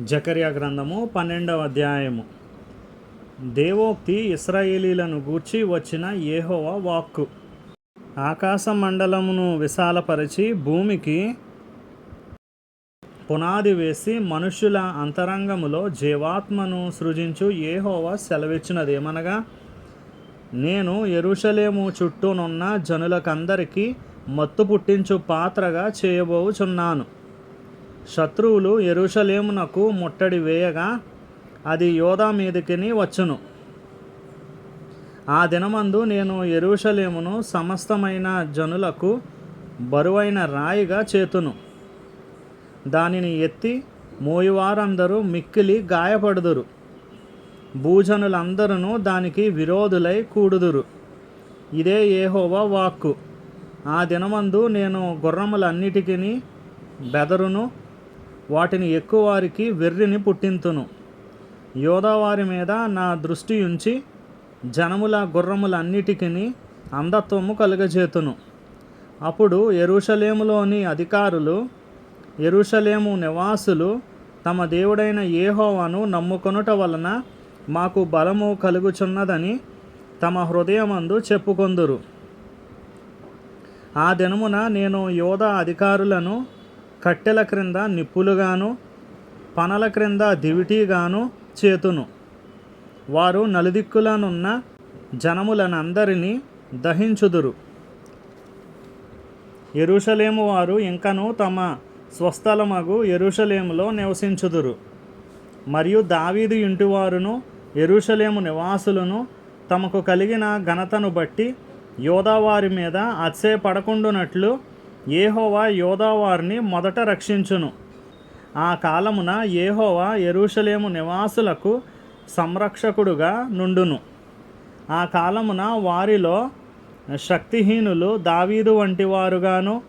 జకర్యా గ్రంథము పన్నెండవ అధ్యాయము. దేవోక్తి ఇస్రాయేలీలను గూర్చి వచ్చిన ఏహోవ వాక్కు. ఆకాశ మండలమును విశాలపరిచి భూమికి పునాది వేసి మనుష్యుల అంతరంగములో జీవాత్మను సృజించు ఏహోవ సెలవిచ్చినదేమనగా నేను ఎరుషలేము చుట్టూనున్న జనులకందరికీ మత్తు పుట్టించు పాత్రగా చేయబోచున్నాను. శత్రువులు ఎరుషలేమునకు ముట్టడి వేయగా అది యోధా మీదకిని వచ్చును. ఆ దినమందు నేను ఎరుషలేమును సమస్తమైన జనులకు బరువైన రాయిగా చేతును. దానిని ఎత్తి మోయివారందరూ మిక్కిలి గాయపడుదురు. భూజనులందరూ దానికి విరోధులై కూడుదురు. ఇదే ఏహోవా వాక్కు. ఆ దినమందు నేను గుర్రములన్నిటికీ బెదరును వాటిని ఎక్కువ వారికి వెర్రిని పుట్టింతును. యోధావారి మీద నా దృష్టి ఉంచి జనముల గుర్రములన్నిటికీ అంధత్వము కలుగజేతును. అప్పుడు ఎరుషలేములోని అధికారులు ఎరుషలేము నివాసులు తమ దేవుడైన ఏహోవాను నమ్ముకొనుట వలన మాకు బలము కలుగుచున్నదని తమ హృదయమందు చెప్పుకొందురు. ఆ దినమున నేను యోధ అధికారులను కట్టెల క్రింద నిప్పులుగాను పనల క్రింద దివిటీగాను చేతును. వారు నలుదిక్కులనున్న జనములనందరినీ దహించుదురు. ఎరుషలేము వారు ఇంకను తమ స్వస్థలమగు ఎరుషలేములో నివసించుదురు. మరియు దావీదు ఇంటివారును ఎరుషలేము నివాసులను తమకు కలిగిన ఘనతను బట్టి యోధావారి మీద అత్సేపడకుండునట్లు ఏహోవా యోధావారిని మొదట రక్షించును. ఆ కాలమున ఏహోవా ఎరుషలేము నివాసులకు సంరక్షకుడుగా నుండును. ఆ కాలమున వారిలో శక్తిహీనులు దావీదు వంటి వారుగాను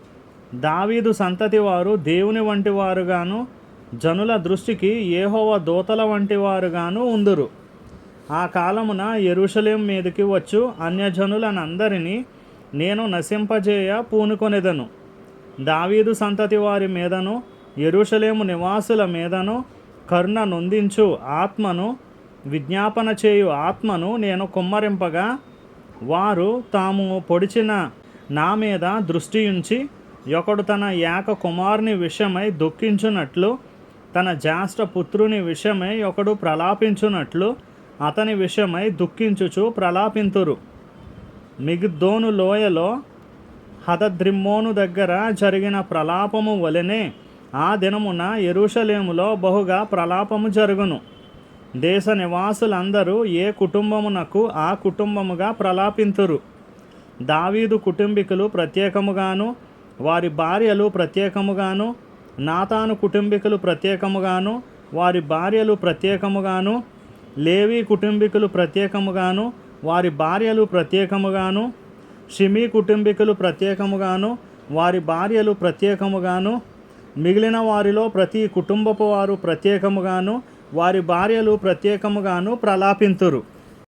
దావీదు సంతతి వారు దేవుని వంటి వారుగాను జనుల దృష్టికి ఏహోవ దూతల వంటి వారుగాను ఉందురు. ఆ కాలమున ఎరుషలేం మీదకి వచ్చు అన్యజనులనందరినీ నేను నశింపజేయ పూనుకొనెదను. దావీదు సంతతి వారి మీదను ఎరుషలేము నివాసుల మీదను కరుణ నొందించు ఆత్మను విజ్ఞాపన చేయు ఆత్మను నేను కుమ్మరింపగా వారు తాము పొడిచిన నా మీద దృష్టి ఉంచి ఒకడు తన ఏక కుమారుని విషయమై దుఃఖించున్నట్లు తన జ్యేష్ఠ పుత్రుని విషయమై ఒకడు ప్రలాపించున్నట్లు అతని విషయమై దుఃఖించుచు ప్రలాపింతురు. మిగ్దోను లోయలో హతద్రిమ్మోను దగ్గర జరిగిన ప్రలాపము వలెనే ఆ దినమున ఎరుషలేములో బహుగా ప్రలాపము జరుగును. దేశ నివాసులందరూ ఏ కుటుంబమునకు ఆ కుటుంబముగా ప్రలాపింతురు? దావీదు కుటుంబీకులు ప్రత్యేకముగాను వారి భార్యలు ప్రత్యేకముగాను నాతాను కుటుంబీకులు ప్రత్యేకముగాను వారి భార్యలు ప్రత్యేకముగాను లేవీ కుటుంబీకులు ప్రత్యేకముగాను వారి భార్యలు ప్రత్యేకముగాను షిమీ కుటుంబీకులు ప్రత్యేకముగాను వారి భార్యలు ప్రత్యేకముగాను మిగిలిన వారిలో ప్రతి కుటుంబపు వారు ప్రత్యేకముగాను వారి భార్యలు ప్రత్యేకముగాను ప్రలాపింతురు.